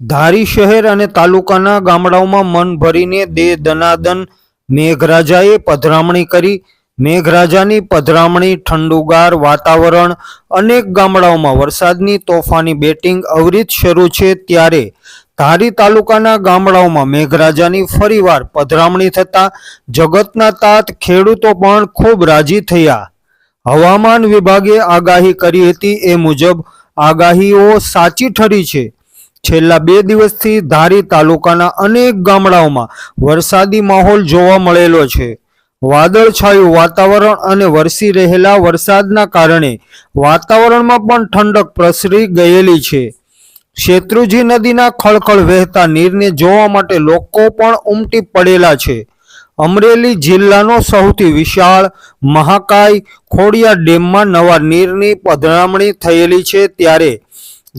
ધારી શહેર અને તાલુકાના ગામડાઓમાં મન ભરીને દે દનાદન મેઘરાજાએ પધરામણી કરી. મેઘરાજાની પધરામણી, ઠંડુગાર વાતાવરણ અનેક ગામડાઓમાં વરસાદની તોફાની બેટિંગ અવિરત શરૂ છે ત્યારે ધારી તાલુકાના ગામડાઓમાં મેઘરાજાની ફરીવાર પધરામણી થતાં જગતના તાત ખેડૂતો પણ ખૂબ રાજી થયા. હવામાન વિભાગે આગાહી કરી હતી એ મુજબ આગાહીઓ સાચી ઠરી છે. છેલ્લા બે દિવસથી ધારી તાલુકાના અનેક ગામડાઓમાં વરસાદી માહોલ જોવા મળેલો છે. વાદળછાયું વાતાવરણ અને વરસી રહેલા વરસાદના કારણે વાતાવરણમાં પણ ઠંડક પ્રસરી ગયેલી છે. શેત્રુજી નદીના ખળખળ વહેતા નીરને જોવા માટે લોકો પણ ઉમટી પડેલા છે. અમરેલી જિલ્લાનો સૌથી વિશાળ મહાકાય ખોડિયા ડેમમાં નવા નીરની પધરામણી થયેલી છે ત્યારે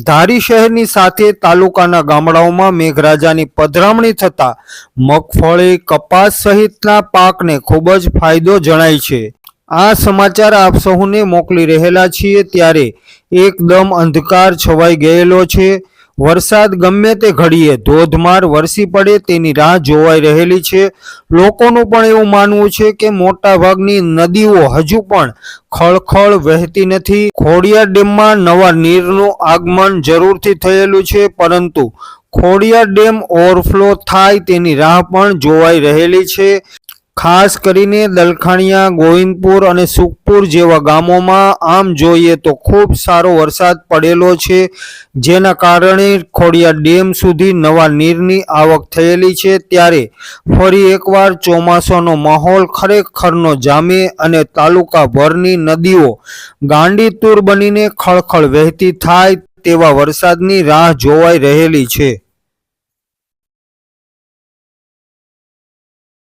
ધારી શહેરની સાથે તાલુકાના ગામડાઓમાં મેઘરાજાની પધરામણી થતા મગફળી, કપાસ સહિતના પાકને ખૂબ જ ફાયદો જણાય છે. આ સમાચાર આપ સૌને મોકલી રહેલા છીએ ત્યારે એકદમ અંધકાર છવાઈ ગયેલો છે. વરસાદ ગમે તે ઘડીએ ધોધમાર વરસી પડે તેની રાહ જોવાઈ રહેલી છે. લોકોનું પણ એવું માનવું છે કે મોટાભાગની નદીઓ હજુ પણ ખળખળ વહેતી નથી. ખોડિયાર ડેમમાં નવા નીરનું આગમન જરૂરથી થયેલું છે, પરંતુ ખોડિયાર ડેમ ઓવરફ્લો થાય તેની રાહ પણ જોવાઈ રહેલી છે. ખાસ કરીને દલખાણિયા, ગોવિંદપુર અને સુખપુર જેવા ગામોમાં આમ જોઈએ તો ખૂબ સારો વરસાદ પડેલો છે, જેના કારણે ખોડિયા ડેમ સુધી નવા નીરની આવક થયેલી છે. ત્યારે ફરી એકવાર ચોમાસાનો માહોલ ખરેખરનો જામે અને તાલુકાભરની નદીઓ ગાંડીતુર બનીને ખળખળ વહેતી થાય તેવા વરસાદની રાહ જોવાઈ રહેલી છે.